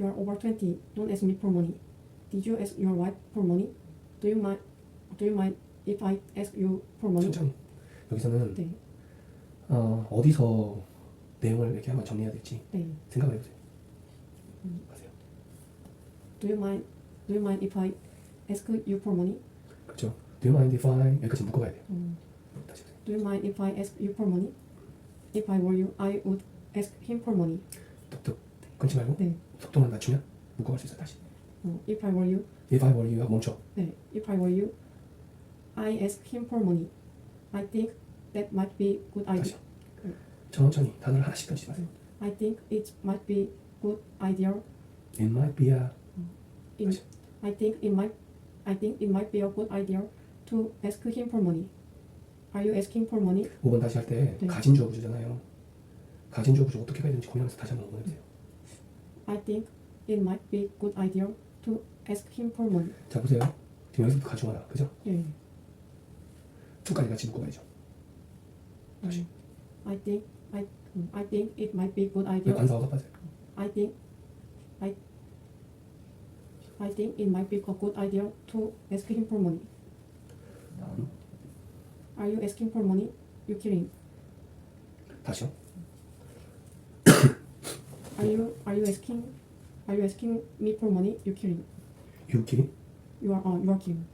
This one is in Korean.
You are over 20. Don't ask me for money. Did you ask your wife for money? Do you mind? Do you mind if I ask you for money? 천천히. 여기서는 네, 어, 어디서 내용을 이렇게 한번 정리해야 될지 네. 생각을 해보세요. 가세요. Do you mind? Do you mind if I ask you for money? 그렇죠. Do you mind if I 여기까지 묶어가야 돼요. 음, 다시 보세요. do you mind if I ask you for money? If I were you, I would ask him for money. 끊지 말고 네. 속도만 낮추면 묶어갈 수 있어요. 다시. 어, if I were you, If I were you 하고 멈춰. 네. If I were you, I ask him for money. I think that might be good 다시. idea. 천천히 단어를 하나씩 끊지 마세요. I think it might be good idea. It might be a In, 다시. I think it might. I think it might be a good idea to ask him for money. Are you asking for money? 5번 다시 할 때 네. 가진 주어 구조잖아요. 가진 주어 구조 어떻게 가야 되는지 고민하면서 다시 한번 응원해보세요. I think it might be good idea to ask him for money. 자 보세요. 지금 여기서부터 가중하나 그죠? 예. 투까지 같이 묶어가야죠. 다시. I think I 음, I think it might be good 왜 idea. 관사가 빠져요? I think I I think it might be a good idea to ask him for money. Are you asking for money? You kidding? 다시요. Are you are you asking are you asking me for money? You kidding? You kidding? You are uh, you are kidding.